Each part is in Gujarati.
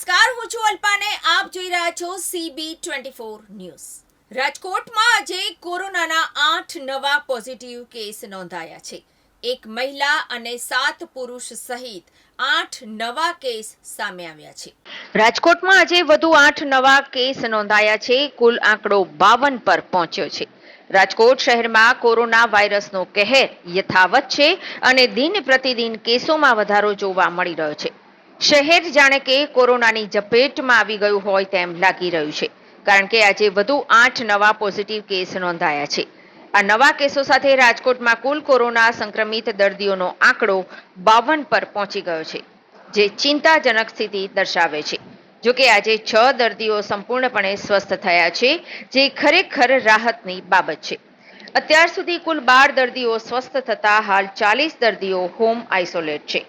શિલ્પાને આપ જોઈ રહ્યા છો સીબી ટ્વેન્ટી ફોર ન્યૂઝ રાજકોટમાં આજે કોરોનાના આઠ નવા પોઝિટિવ કેસ નોંધાયા છે. એક મહિલા અને સાત પુરુષ સહિત આઠ નવા કેસ સામે આવ્યા છે. રાજકોટમાં આજે વધુ આઠ નવા કેસ નોંધાયા છે. કુલ આંકડો બાવન પર પહોંચ્યો છે. રાજકોટ શહેરમાં કોરોના વાયરસનો કહેર યથાવત છે અને દિન પ્રતિદિન કેસોમાં વધારો જોવા મળી રહ્યો છે. શહેર જાણે કે કોરોનાની ઝપેટમાં આવી ગયું હોય તેમ લાગી રહ્યું છે. કારણ કે આજે વધુ આઠ નવા પોઝિટિવ કેસ નોંધાયા છે. આ નવા કેસો સાથે રાજકોટમાં કુલ કોરોના સંક્રમિત દર્દીઓનો આંકડો બાવન પર પહોંચી ગયો છે, જે ચિંતાજનક સ્થિતિ દર્શાવે છે. જોકે આજે છ દર્દીઓ સંપૂર્ણપણે સ્વસ્થ થયા છે, જે ખરેખર રાહતની બાબત છે. અત્યાર સુધી કુલ બાર દર્દીઓ સ્વસ્થ થતા હાલ ચાલીસ દર્દીઓ હોમ આઇસોલેટ છે.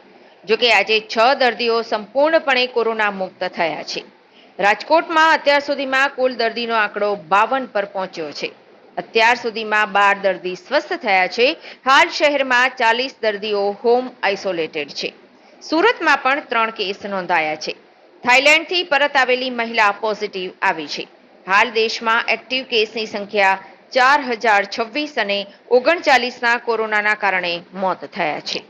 જો કે આજે છ દર્દીઓ સંપૂર્ણપણે કોરોના મુક્ત થયા છે. રાજકોટમાં અત્યાર સુધીમાં કુલ દર્દીનો આંકડો બાવન પર પહોંચ્યો છે. અત્યાર સુધીમાં બાર દર્દી સ્વસ્થ થયા છે. હાલ શહેરમાં ચાલીસ દર્દીઓ હોમ આઇસોલેટેડ છે. સુરતમાં પણ ત્રણ કેસ નોંધાયા છે. થાઇલેન્ડથી પરત આવેલી મહિલા પોઝિટિવ આવી છે. હાલ દેશમાં એક્ટિવ કેસની સંખ્યા ચાર હજાર છવ્વીસ અને ઓગણચાલીસના કોરોનાના કારણે મોત થયા છે.